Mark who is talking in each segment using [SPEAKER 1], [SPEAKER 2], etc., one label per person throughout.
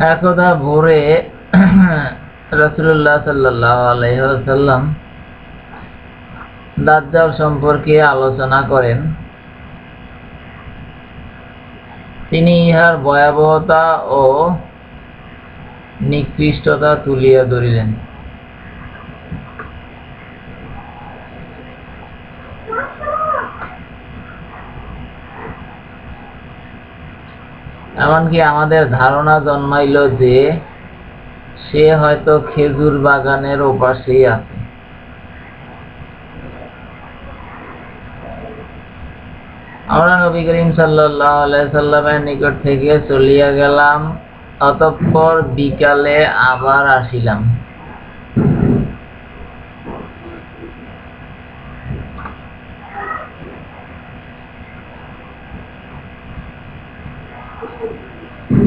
[SPEAKER 1] একদা ভোরে রসুল্লাহ সাল্লাহ আলহ্লাম দাজ্জাল সম্পর্কে আলোচনা করেন। তিনি ইহার ভয়াবহতা ও নিকৃষ্টতা তুলিয়া ধরিলেন। এমনকি আমাদের ধারণা জন্মাইল যে সে হয়তো খেজুর বাগানের ওপাশেই আছে। আমরা নবী করিম সাল্লামের নিকট থেকে চলিয়া গেলাম, অতঃপর বিকালে আবার আসিলাম।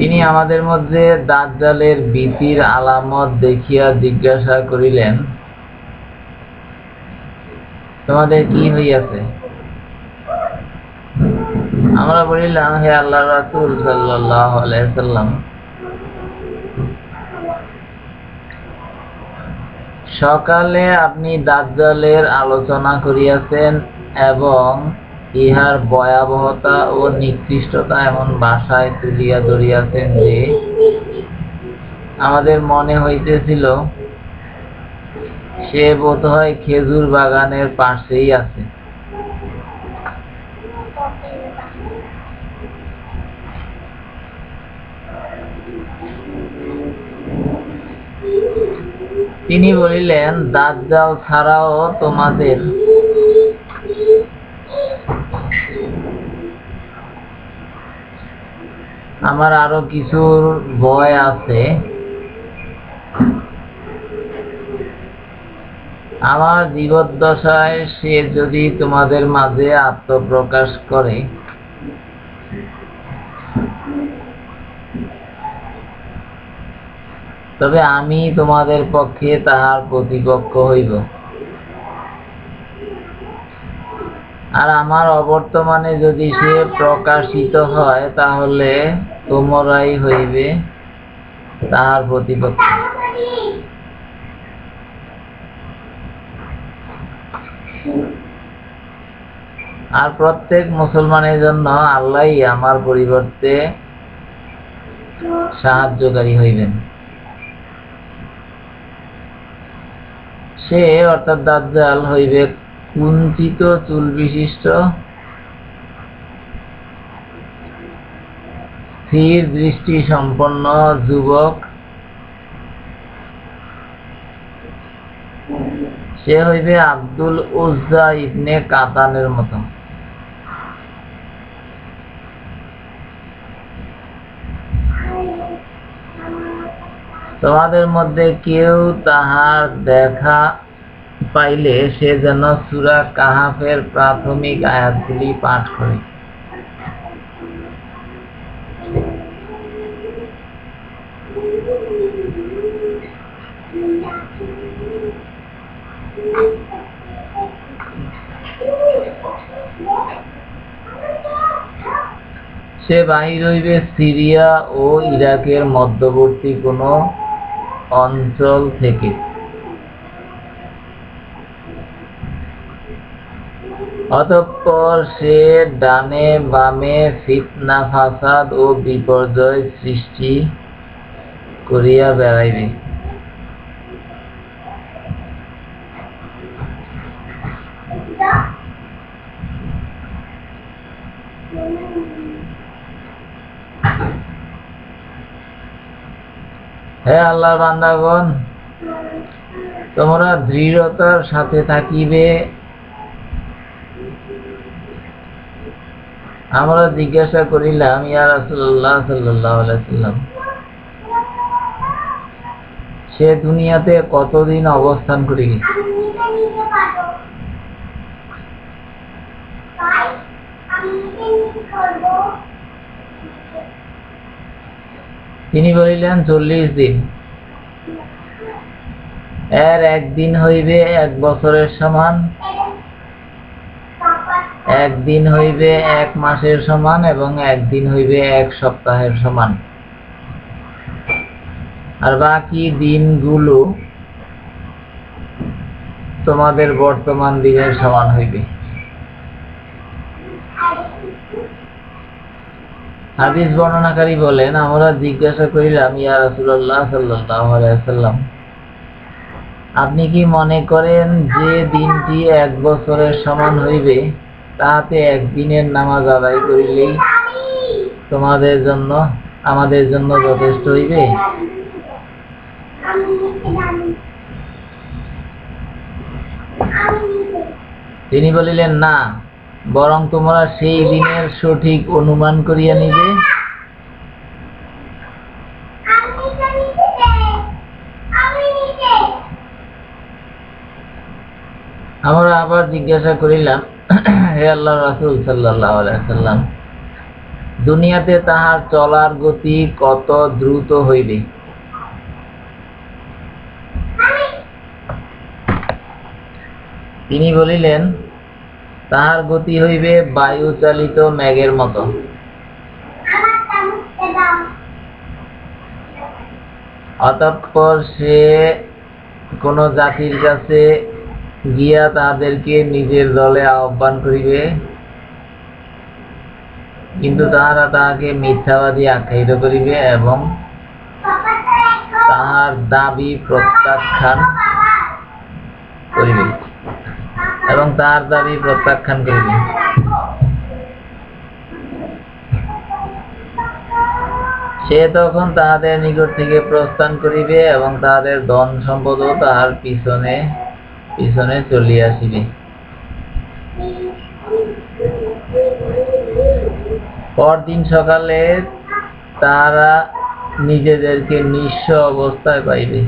[SPEAKER 1] তিনি আমাদের মধ্যে দাজ্জালের ভীতির আলামত দেখিয়া জিজ্ঞাসা করিলেন, তোমাদের কি হইয়াছে? আমরা বলিলাম, হে আল্লাহ রাসুল আলাইসাল্লাম সকালে আপনি দাজ্জালের আলোচনা করিয়াছেন এবং ইহার ভয়াবহতা ও নিকৃষ্টতা এমন বাসায় তুলিয়া ধরিয়াছেন যে, আমাদের মনে হইতেছিল, সে বোধ হয় খেজুর বাগানের পাশেই আছে। তিনি বলিলেন, দাজ্জাল ছাড়াও তোমাদের আমার আরও কিছুর ভয় আছে। আমার জীবদ্দশায় সে যদি তোমাদের মাঝে আত্মপ্রকাশ করে, তবে আমি তোমাদের পক্ষে তাহার প্রতিপক্ষ হইব। আর আমার অবর্তমানে যদি সে প্রকাশিত হয়, তাহলে তোমরাই হইবে তাহার প্রতিপক্ষ আর প্রত্যেক মুসলমানের জন্য আল্লাহ আমার পরিবর্তে সাহায্যকারী হইবেন। সে অর্থাৎ দাজ্জাল হইবে কুঞ্চিত চুল বিশিষ্ট স্থির দৃষ্টি সম্পন্ন যুবক। সে হইবে আব্দুল উজ্জা ইবনে কাতানের মতো। তোমাদের মধ্যে কেউ তাহার দেখা পাইলে সে যেন সুরা কাহাফের প্রাথমিক আয়াতগুলি পাঠ করে। সে বাহির হইবে সিরিয়া ও ইরাকের মধ্যবর্তী কোনো অঞ্চল থেকে। অতঃপর সে ডানে বামে ফিতনা, ফাসাদ ও বিপর্যয় সৃষ্টি করিয়া বেড়াইবে। হে আল্লাহ বান্দাগণ, তোমরা দৃঢ়তার সাথে থাকিবে। আমরা জিজ্ঞাসা করিলাম, ইয়া রাসূলুল্লাহ সাল্লাল্লাহু আলাইহি সাল্লাম সে দুনিয়াতে কতদিন অবস্থান করে গেছে? তিনি বলিলেন, চল্লিশ দিন। এর একদিন হইবে এক বছরের সমান। একদিন হইবে এক মাসের সমান এবং একদিন হইবে এক সপ্তাহের সমান। আর বাকি দিনগুলো তোমাদের বর্তমান দিনের সমান হইবে। হাদিস বর্ণনাকারী বলেন, আমরা জিজ্ঞাসা করিলাম, ইয়া আলাইহি সাল্লাম আপনি কি মনে করেন যে দিনটি এক বছরের সমান হইবে? তাহাতে একদিনের নামাজ আদায় করিলেই তোমাদের জন্য, আমাদের জন্য যথেষ্ট হইবে? তিনি বলিলেন, না। বরং তোমরা সেই দিনের সঠিক অনুমান করিয়া নিবে। আমরা আবার জিজ্ঞাসা করিলাম, হে আল্লাহ রাসূল সাল্লাম দুনিয়াতে তাহার চলার গতি কত দ্রুত হইবে? তিনি বলিলেন তাহার গতি হইবে বায়ু চালিত মেঘের মতো। অতঃপর সে কোন জাতির কাছে গিয়া তাদেরকে নিজের দলে আহ্বান করিবে। কিন্তু তাহারা তাহাকে মিথ্যাবাদী আখ্যায়িত করিবে এবং তাহার দাবি প্রত্যাখ্যান এবং তার দাবি প্রত্যাখ্যান করিবে সে তখন তাহাদের নিকট থেকে প্রস্থান করিবে এবং তাহাদের ধন সম্পদও তাহার পিছনে পিছনে চলিয়া আসিবে। পরদিন সকালে তারা নিজেদেরকে নিঃস্ব অবস্থায় পাইবে।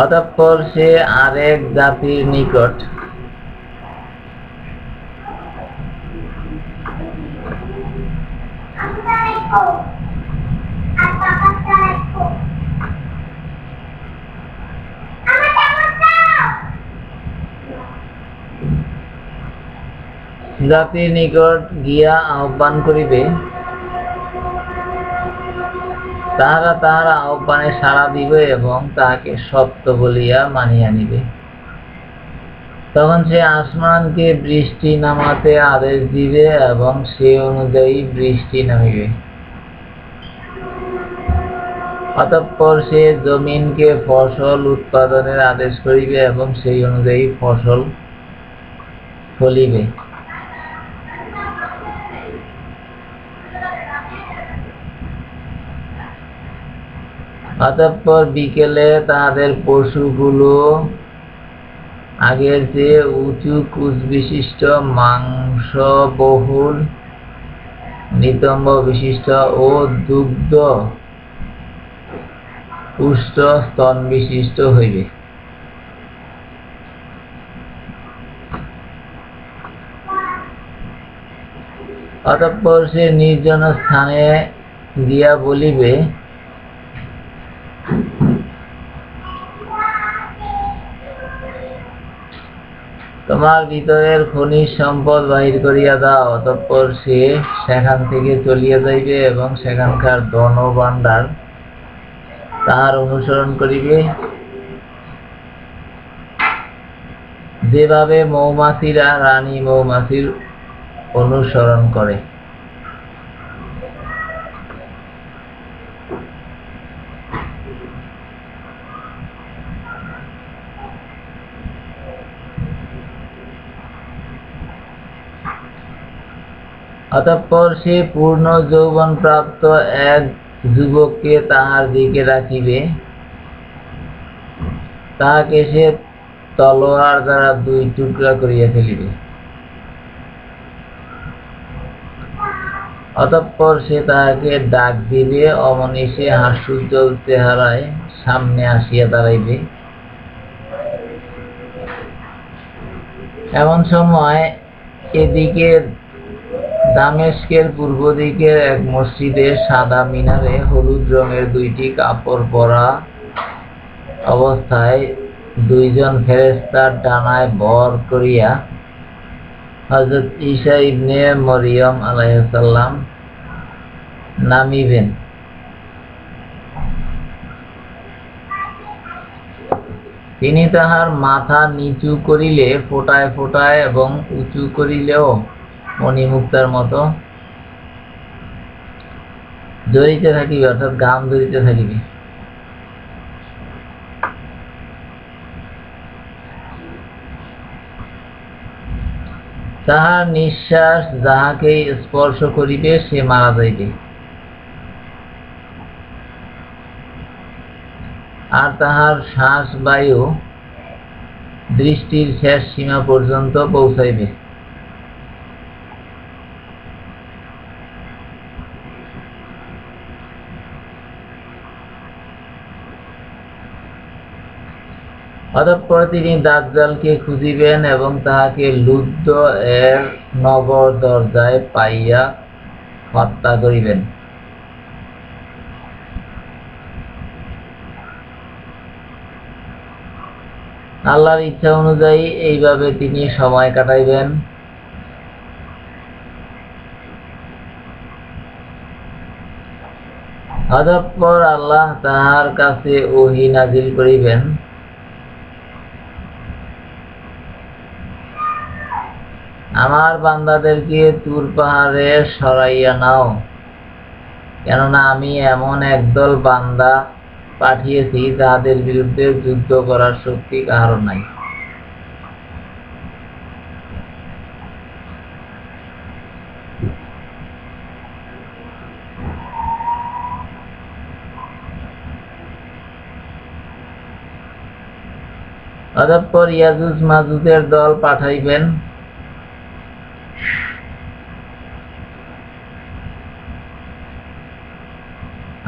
[SPEAKER 1] অতঃপর সে আরেক জাতির নিকট জাতির নিকট গিয়া আহ্বান করিবে তাহারা তাহার আহ্বানে সাড়া দিবে এবং তাহাকে সত্য বলিয়া মানিয়া নিবে। তখন সে আসমানকে বৃষ্টি নামাতে আদেশ দিবে এবং সে অনুযায়ী বৃষ্টি নামিবে। অতঃপর সে জমিনকে ফসল উৎপাদনের আদেশ করিবে এবং সেই অনুযায়ী ফসল ফলিবে। অতঃপর বিকেলে তাদের পশুগুলো আগের চেয়ে উঁচু কুচ বিশিষ্ট মাংস বহুল নিতম্ব বিশিষ্ট ও দুগ্ধ পুষ্ট স্তন বিশিষ্ট হইবে। অতঃপর সে নির্জন স্থানে গিয়া বলিবে তোমার ভিতরের খনিজ সম্পদ বাহির করিয়া দাও, অতঃপর সে সেখান থেকে চলিয়া যাইবে এবং সেখানকার ধন ভাণ্ডার তাহার অনুসরণ করিবে। যেভাবে মৌমাছিরা রানী মৌমাছির অনুসরণ করে। অতঃপর সে পূর্ণ যৌবন প্রাপ্ত এক যুবককে তাহার দিকে রাখিবে। তাহাকে সে তলোয়ার দ্বারা দুই টুকরা করিয়া ফেলিবে। অতঃপর সে তাহাকে ডাক দিবে অমনি সে হাস্যোজ্জ্বল চেহারায় সামনে আসিয়া দাঁড়াইবে। এমন সময় এদিকে দামেস্কের পূর্ব দিকের এক মসজিদে সাদা মিনারে হলুদ রঙের দুইটি কাপড় পরা অবস্থায় দুইজন ফেরেস্তার ডানায় বর করিয়া হজরত ঈসা ইবনে মরিয়ম আলাইসাল্লাম নামিবেন। তিনি তাহার মাথা নিচু করিলে ফোটায় ফোটায় এবং উঁচু করিলেও মণিমুক্তার মতো। জড়িতে থাকিবে, অর্থাৎ গাম ধরিতে থাকিবে। তাহার নিঃশ্বাস যাহাকে স্পর্শ করিবে, সে মারা যাইবে। আর তাহার শ্বাস বায়ু দৃষ্টির শেষ সীমা পর্যন্ত পৌঁছাইবে। অতঃপর তিনি দাজ্জালকে খুঁজিবেন এবং তাহাকে লুদ্ধ এর নগর দরজায় পাইয়া হত্যা করিবেন। আল্লাহর ইচ্ছা অনুযায়ী এইভাবে তিনি সময় কাটাইবেন। অতঃপর আল্লাহ তাহার কাছে ওহি নাজিল করিবেন। আমার বান্দাদেরকে তুর পাহাড়ে সরাইয়া নাও। কেননা আমি এমন একদল বান্দা পাঠিয়েছি তাদের বিরুদ্ধে যুদ্ধ করার শক্তি কারও নাই। অতঃপর ইয়াজুজ মাজুজের দল পাঠাইবেন।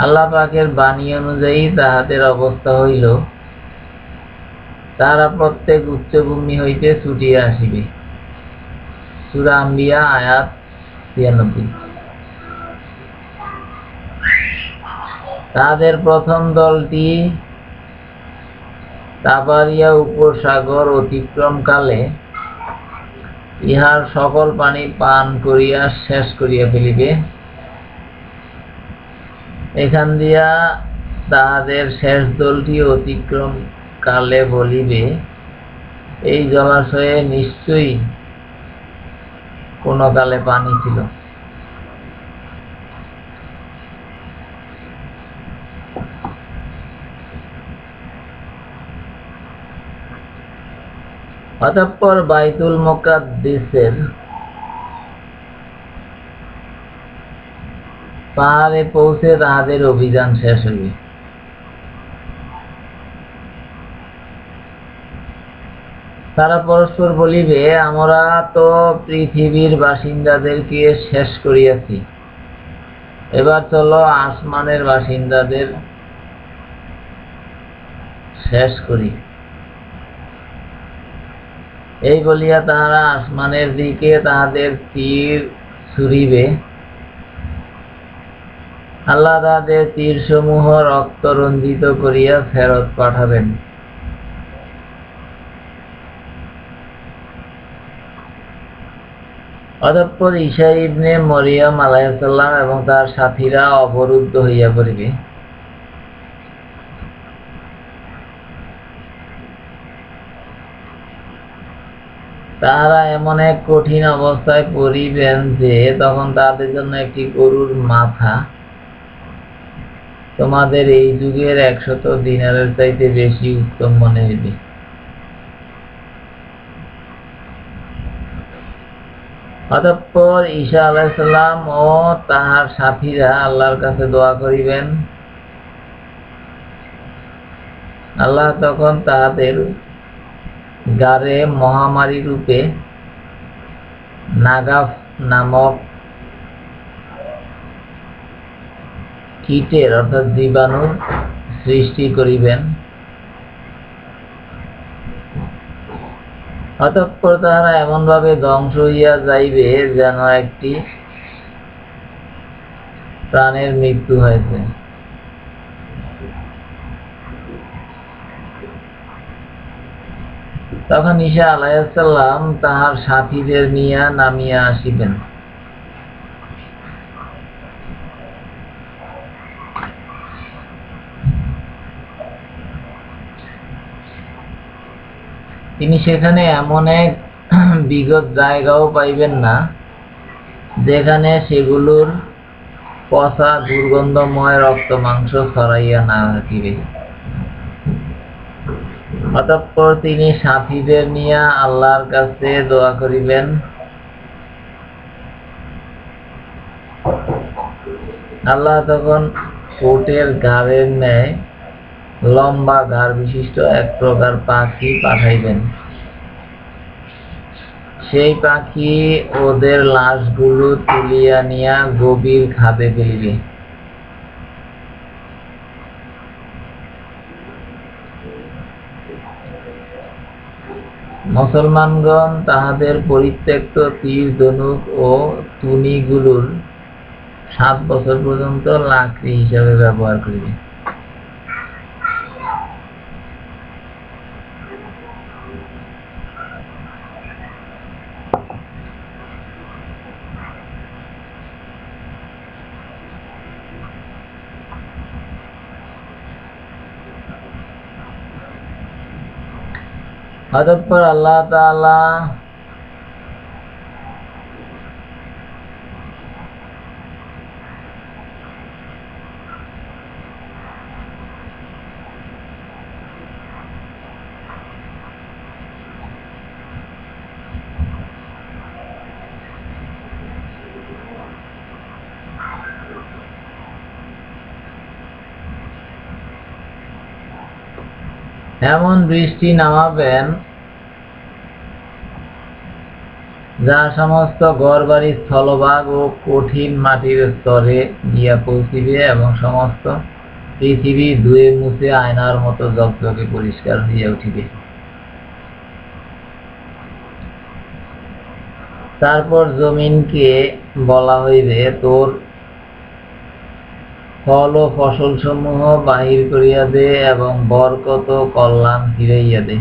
[SPEAKER 1] আল্লাহ পাকের বাণী অনুযায়ী তাহাদের অবস্থা হইল, তারা প্রত্যেক উচ্চভূমি হইতে ছুটিয়া আসিবে। সুরা আম্বিয়া, আয়াত ছিয়ানব্বই। তাদের প্রথম দলটি তাবারিয়া উপসাগর অতিক্রমকালে ইহার সকল পানি পান করিয়া শেষ করিয়া ফেলিবে। এখান দিয়া তাহাদের শেষ দলটি অতিক্রম কালে বলিবে, এই জলাশয়ে নিশ্চয়ই কোনো কালে পানি ছিল। অতঃপর বাইতুল মোকাদ্দিসের পাহাড়ে পৌঁছে তাহাদের অভিযান শেষ হইবে তারা পরস্পর বলিবে, আমরা তো পৃথিবীর বাসিন্দাদেরকে শেষ করিয়াছি। এবার চলো আসমানের বাসিন্দাদের শেষ করি। এই বলিয়া তাহারা আসমানের দিকে তাহাদের তীর ছুড়িবে। আল্লাহ তাদের তীর সমূহ রক্ত রঞ্জিত করিয়া ফেরত পাঠাবেন। অতঃপর ঈশা ইবনে মরিয়ম আলাইসাল্লাম এবং তার সাথীরা অবরুদ্ধ হইয়া পড়িবে। তাহারা এমন এক কঠিন অবস্থায় পড়িবেন যে তখন তাদের জন্য একটি গরুর মাথা তোমাদের এই যুগের একশত দিনারের চাইতে বেশি উত্তম মনে হইবে। অতঃপর ঈশা আলাইসাল্লাম ও তাহার সাথীরা আল্লাহর কাছে দোয়া করিবেন। আল্লাহ তখন তাহাদের গারে মহামারী রূপে নাগাফ নামক কীটের অর্থাৎ জীবাণুর সৃষ্টি করিবেন। অতঃপর তাহারা এমনভাবে ধ্বংস হইয়া যাইবে যেন একটি প্রাণের মৃত্যু হয়েছে তখন ঈশা আলাইসাল্লাম তাহার সাথীদের নিয়া নামিয়া আসিবেন। তিনি সেখানে এমন এক বিগত জায়গাও পাইবেন না, যেখানে সেগুলোর পচা দুর্গন্ধময় রক্ত মাংস ছড়াইয়া না থাকিবে। অতঃপর তিনি সাথীদের নিয়া আল্লাহর কাছে দোয়া করিবেন আল্লাহ তখন কোটের গাড়ের ন্যায় লম্বা গাড় বিশিষ্ট এক প্রকার পাখি পাঠাইবেন। সেই পাখি ওদের লাশগুলো তুলিয়া নিয়া গভীর খাদে ফেলিবে। মুসলমানগণ তাহাদের পরিত্যক্ত তীর ধনুক ও তুনিগুলোর সাত বছর পর্যন্ত লাকড়ি হিসাবে ব্যবহার করিবে। অতঃপর আল্লাহ তাআলা এমন বৃষ্টি নামাবেন যা সমস্ত গড়বাড়ি স্থলভাগ ও কঠিন মাটির স্তরে গিয়া পৌঁছিবে এবং সমস্ত পৃথিবী ধুয়ে মুছে আয়নার মতো জগজগে পরিষ্কার হইয়া উঠিবে। তারপর জমিনকে বলা হইবে, তোর ফল ও ফসল সমূহ বাহির করিয়া দে এবং বরকত কল্যাণ ফিরাইয়া দে।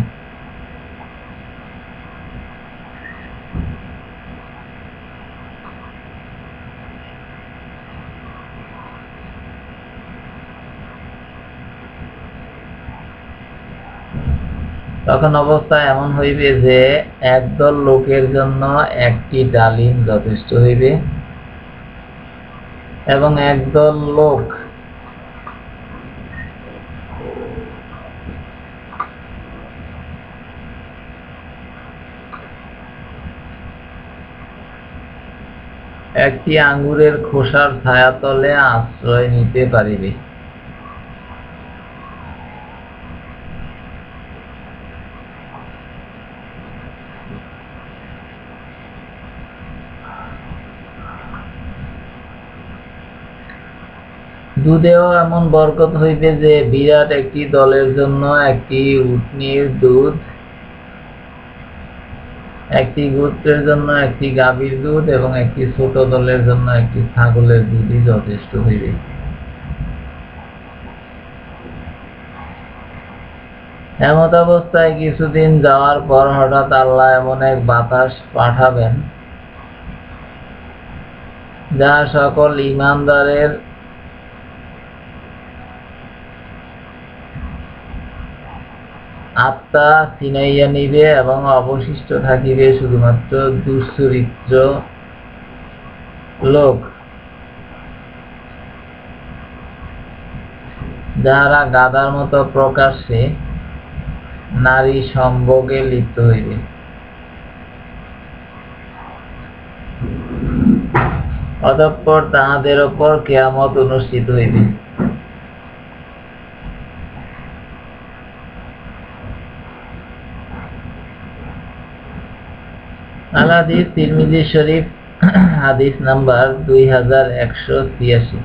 [SPEAKER 1] তখন অবস্থা এমন হইবে যে, একদল লোকের জন্য একটি ডালিম যথেষ্ট হইবে। এবং একদল লোক। একটি আঙ্গুরের খোসার ছায়াতলে আশ্রয় নিতে পারিবে। দুধেও এমন বরকত হইবে যে বিরাট একটি দলের জন্য একটি উটনির দুধ, একটি গোত্রের জন্য একটি গাভীর দুধ এবং একটি ছোট দলের জন্য একটি ছাগলের দুধই যথেষ্ট হইবে। এমত অবস্থায় কিছুদিন যাওয়ার পর হঠাৎ আল্লাহ এমন এক বাতাস পাঠাবেন, যা সকল ইমানদারের আত্মা ছিনাইয়া নিবে এবং অবশিষ্ট থাকিবে শুধুমাত্র দুশ্চরিত্র লোক। যাহারা গাদার মতো প্রকাশ্যে নারী সম্ভোগে লিপ্ত হইবে। অতঃপর তাহাদের ওপর কেয়ামত অনুষ্ঠিত হইবে। হাদিস তিরমিজি শরীফ হাদিস নাম্বার দুই হাজার একশো ছিয়াশি।